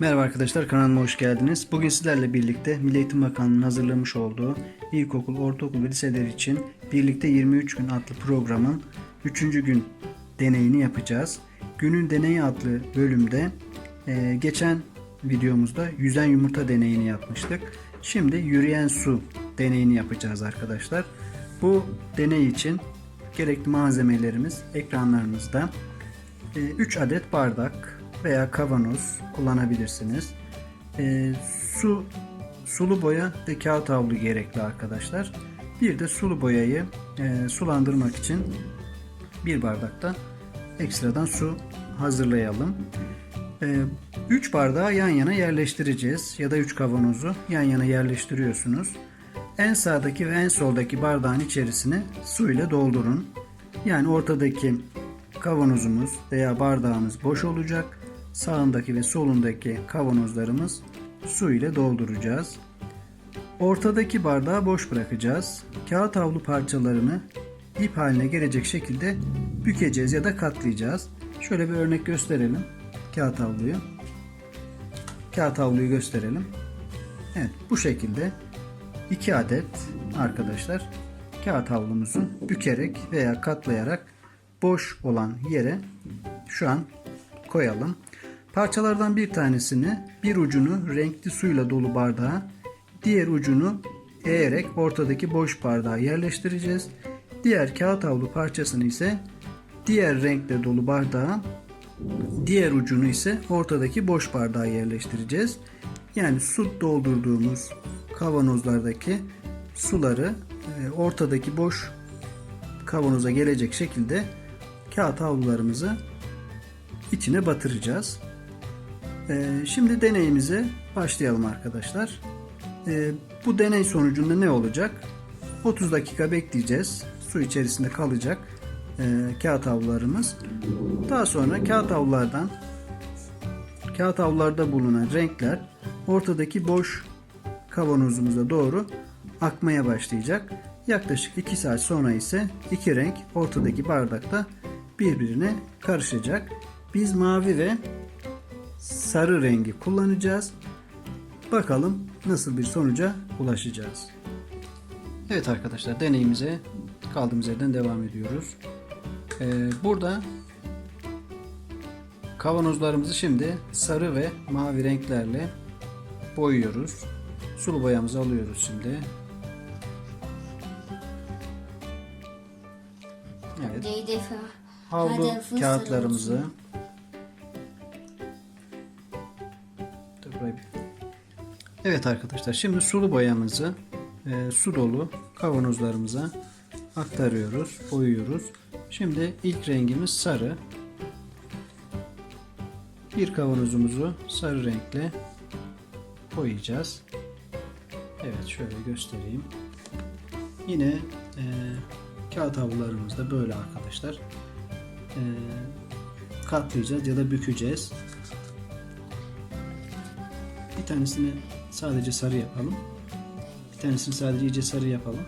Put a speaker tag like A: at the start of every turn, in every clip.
A: Merhaba arkadaşlar kanalıma hoş geldiniz. Bugün sizlerle birlikte Milli Eğitim Bakanlığı'nın hazırlamış olduğu ilkokul, ortaokul ve liseler için birlikte 23 gün adlı programın 3. gün deneyini yapacağız. Günün deneyi adlı bölümde e, geçen videomuzda yüzen yumurta deneyini yapmıştık. Şimdi yürüyen su deneyini yapacağız arkadaşlar. Bu deney için gerekli malzemelerimiz ekranlarınızda. 3 adet bardak veya kavanoz kullanabilirsiniz. E, su, sulu boya ve kağıt havlu gerekli arkadaşlar. Bir de sulu boyayı e, sulandırmak için bir bardakta ekstradan su hazırlayalım. 3 bardağı yan yana yerleştireceğiz ya da 3 kavanozu yan yana yerleştiriyorsunuz. En sağdaki ve en soldaki bardağın içerisine su ile doldurun. Yani ortadaki kavanozumuz veya bardağımız boş olacak. Sağındaki ve solundaki kavanozlarımız su ile dolduracağız. Ortadaki bardağı boş bırakacağız. Kağıt havlu parçalarını ip haline gelecek şekilde bükeceğiz ya da katlayacağız. Şöyle bir örnek gösterelim. Kağıt havluyu. Kağıt havluyu gösterelim. Evet bu şekilde iki adet arkadaşlar kağıt havlumuzu bükerek veya katlayarak boş olan yere şu an koyalım. Parçalardan bir tanesini bir ucunu renkli suyla dolu bardağa diğer ucunu eğerek ortadaki boş bardağa yerleştireceğiz. Diğer kağıt havlu parçasını ise diğer renkle dolu bardağa diğer ucunu ise ortadaki boş bardağa yerleştireceğiz. Yani su doldurduğumuz kavanozlardaki suları e, ortadaki boş kavanoza gelecek şekilde kağıt havlularımızı içine batıracağız. Ee, şimdi deneyimize başlayalım arkadaşlar. Ee, bu deney sonucunda ne olacak? 30 dakika bekleyeceğiz. Su içerisinde kalacak e, kağıt havlularımız. Daha sonra kağıt havlulardan kağıt havlularda bulunan renkler ortadaki boş kavanozumuza doğru akmaya başlayacak. Yaklaşık 2 saat sonra ise iki renk ortadaki bardakta birbirine karışacak. Biz mavi ve sarı rengi kullanacağız. Bakalım nasıl bir sonuca ulaşacağız. Evet arkadaşlar deneyimize kaldığımız yerden devam ediyoruz. Ee, burada kavanozlarımızı şimdi sarı ve mavi renklerle boyuyoruz. Sulu boyamızı alıyoruz şimdi. Evet. Havlu kağıtlarımızı Evet arkadaşlar şimdi sulu boyamızı e, su dolu kavanozlarımıza aktarıyoruz, boyuyoruz. Şimdi ilk rengimiz sarı. Bir kavanozumuzu sarı renkle boyayacağız. Evet şöyle göstereyim. Yine e, kağıt havlularımız da böyle arkadaşlar. E, katlayacağız ya da bükeceğiz. Bir tanesini sadece sarı yapalım. Bir tanesini sadece iyice sarı yapalım.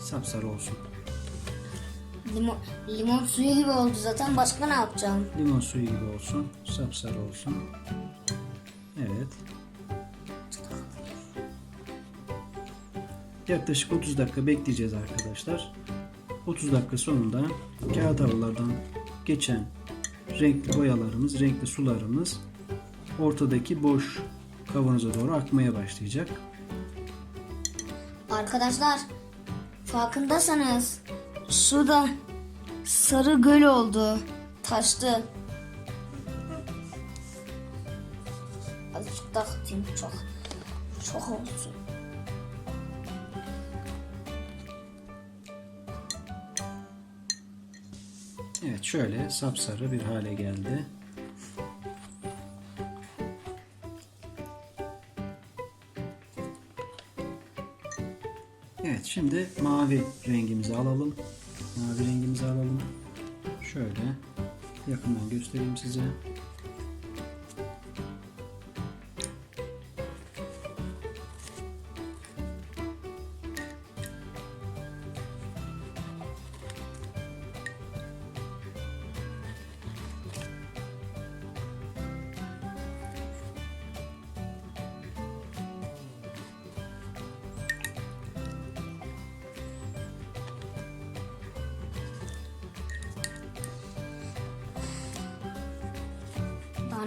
A: Sapsarı olsun.
B: Limon, limon suyu gibi oldu zaten. Başka ne yapacağım?
A: Limon suyu gibi olsun. Sapsarı olsun. Evet. Yaklaşık 30 dakika bekleyeceğiz arkadaşlar. 30 dakika sonunda kağıt havlulardan geçen renkli boyalarımız, renkli sularımız ortadaki boş kavanoza doğru akmaya başlayacak.
B: Arkadaşlar farkındaysanız suda sarı göl oldu. Taştı. Azıcık daha katayım çok. Çok olsun.
A: Evet şöyle sapsarı bir hale geldi. Evet şimdi mavi rengimizi alalım. Mavi rengimizi alalım. Şöyle yakından göstereyim size.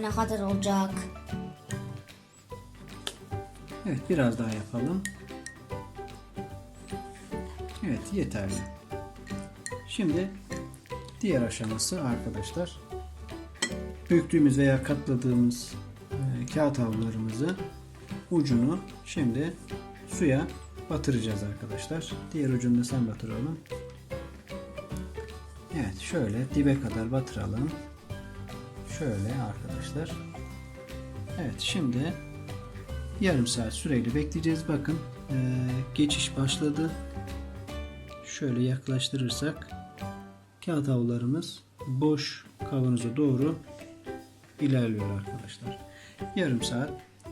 B: Ne kadar olacak?
A: Evet biraz daha yapalım. Evet yeterli. Şimdi diğer aşaması arkadaşlar. Büktüğümüz veya katladığımız e, kağıt havlularımızı ucunu şimdi suya batıracağız arkadaşlar. Diğer ucunu da sen batıralım. Evet şöyle dibe kadar batıralım. Şöyle arkadaşlar. Evet şimdi yarım saat süreyle bekleyeceğiz. Bakın eee, geçiş başladı. Şöyle yaklaştırırsak kağıt havlularımız boş kavanoza doğru ilerliyor arkadaşlar. Yarım saat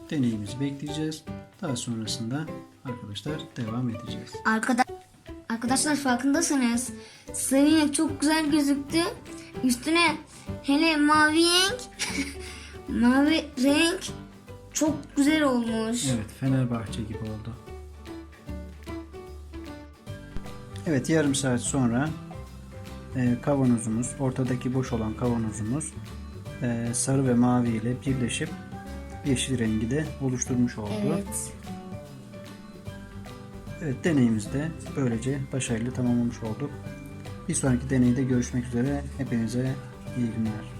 A: deneyimizi bekleyeceğiz. Daha sonrasında arkadaşlar devam edeceğiz.
B: Arkada Arkadaşlar farkındasınız. Sarı çok güzel gözüktü. Üstüne hele mavi renk mavi renk çok güzel olmuş.
A: Evet Fenerbahçe gibi oldu. Evet yarım saat sonra e, kavanozumuz ortadaki boş olan kavanozumuz e, sarı ve mavi ile birleşip yeşil rengi de oluşturmuş oldu.
B: Evet.
A: Evet deneyimizi de böylece başarılı tamamlamış olduk. Bir sonraki deneyde görüşmek üzere. Hepinize iyi.